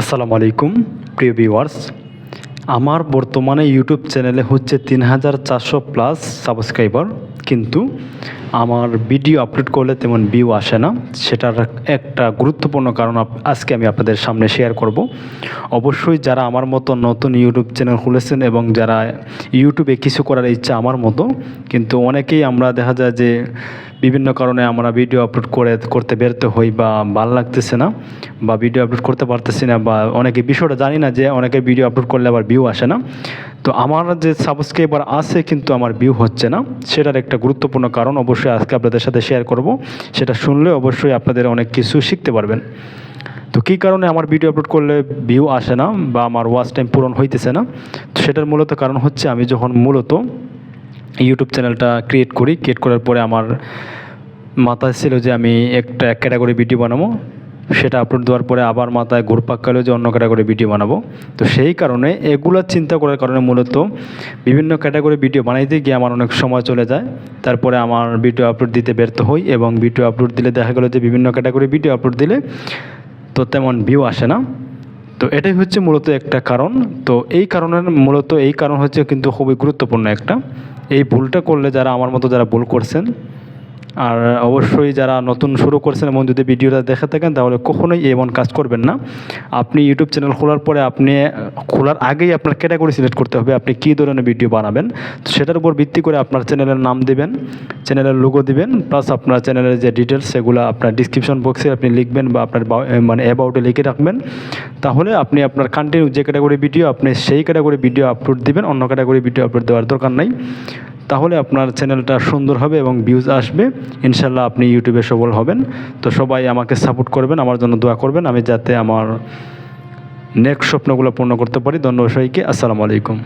আসসালামু আলাইকুম, প্রিয় ভিউয়ার্স আমার বর্তমানে ইউটিউব চ্যানেলে হচ্ছে তিন হাজার চারশো প্লাস সাবস্ক্রাইবার কিন্তু আমার ভিডিও আপলোড করলে তেমন ভিউ আসে না। সেটার একটা গুরুত্বপূর্ণ কারণ আজকে আমি আপনাদের সামনে শেয়ার করব। অবশ্যই যারা আমার মতো নতুন ইউটিউব চ্যানেল খুলেছেন এবং যারা ইউটিউবে কিছু করার ইচ্ছা আমার মতো, কিন্তু অনেকেই আমরা দেখা যায় যে বিভিন্ন কারণে আমরা ভিডিও আপলোড করে, করতে ব্যর্থ হই বা ভালো লাগতেছে না বা ভিডিও আপলোড করতে পারতেছি না বা অনেকে বিষয়টা জানি না যে অনেকে ভিডিও আপলোড করলে আবার ভিউ আসে না। তো আমার যে সাবস্ক্রাইবার আছে কিন্তু আমার ভিউ হচ্ছে না। সেটার একটা গুরুত্বপূর্ণ কারণ অবশ্যই আজকে আপনাদের সাথে শেয়ার করব। সেটা শুনলে অবশ্যই আপনাদের অনেক কিছু শিখতে পারবেন। তো কী কারণে আমার ভিডিও আপলোড করলে ভিউ আসে না বা আমার ওয়াচ টাইম পূরণ হইতেছে না? তো সেটার মূলত কারণ হচ্ছে আমি যখন মূলত ইউটিউব চ্যানেলটা ক্রিয়েট করি ক্রিয়েট করার পরে আমার মাথায় ছিল যে আমি একটা এক ক্যাটাগরি ভিডিও বানাবো। সেটা আপলোড দেওয়ার পরে আবার মাথায় ঘুরপাক গেলো যে অন্য ক্যাটাগরি ভিডিও বানাবো। তো সেই কারণে এগুলো চিন্তা করার কারণে মূলত বিভিন্ন ক্যাটাগরি ভিডিও বানাইতে গিয়ে আমার অনেক সময় চলে যায়। তারপরে আমার ভিডিও আপলোড দিতে ব্যর্থ হই এবং ভিডিও আপলোড দিলে দেখা গেলো যে বিভিন্ন ক্যাটাগরি ভিডিও আপলোড দিলে তো তেমন ভিউ আসে না। তো এটাই হচ্ছে মূলত একটা কারণ। তো এই কারণের মূলত এই কারণ হচ্ছে কিন্তু খুবই গুরুত্বপূর্ণ একটা। এই ভুলটা করলে যারা আমার মতো যারা ভুল করছেন আর অবশ্যই যারা নতুন শুরু করছেন এবং যদি ভিডিওটা দেখে থাকেন, তাহলে কখনোই এমন কাজ করবেন না। আপনি ইউটিউব চ্যানেল খোলার পরে আপনি, খোলার আগেই আপনার ক্যাটাগরি সিলেক্ট করতে হবে, আপনি কী ধরনের ভিডিও বানাবেন। সেটার উপর ভিত্তি করে আপনার চ্যানেলের নাম দিবেন চ্যানেলের লোগো দিবেন প্লাস আপনার চ্যানেলের যে ডিটেলস সেগুলো আপনার ডিসক্রিপশন বক্সে আপনি লিখবেন বা আপনার মানে অ্যাবাউটে লিখে রাখবেন। তাহলে আপনি আপনার কন্টিনিউ যে ক্যাটাগরি ভিডিও আপনি সেই ক্যাটাগরি ভিডিও আপলোড দিবেন, অন্য ক্যাটাগরি ভিডিও আপলোড দেওয়ার দরকার নাই। তাহলে আপনার চ্যানেলটা সুন্দর হবে এবং ভিউজ আসবে। ইনশাল্লাহ আপনি ইউটিউবে সবল হবেন। তো সবাই আমাকে সাপোর্ট করবেন, আমার জন্য দোয়া করবেন। আমি যাতে আমার নেক্সট স্বপ্নগুলো পূর্ণ করতে পারি। ধন্যবাদ সবাইকে। আসসালামু আলাইকুম।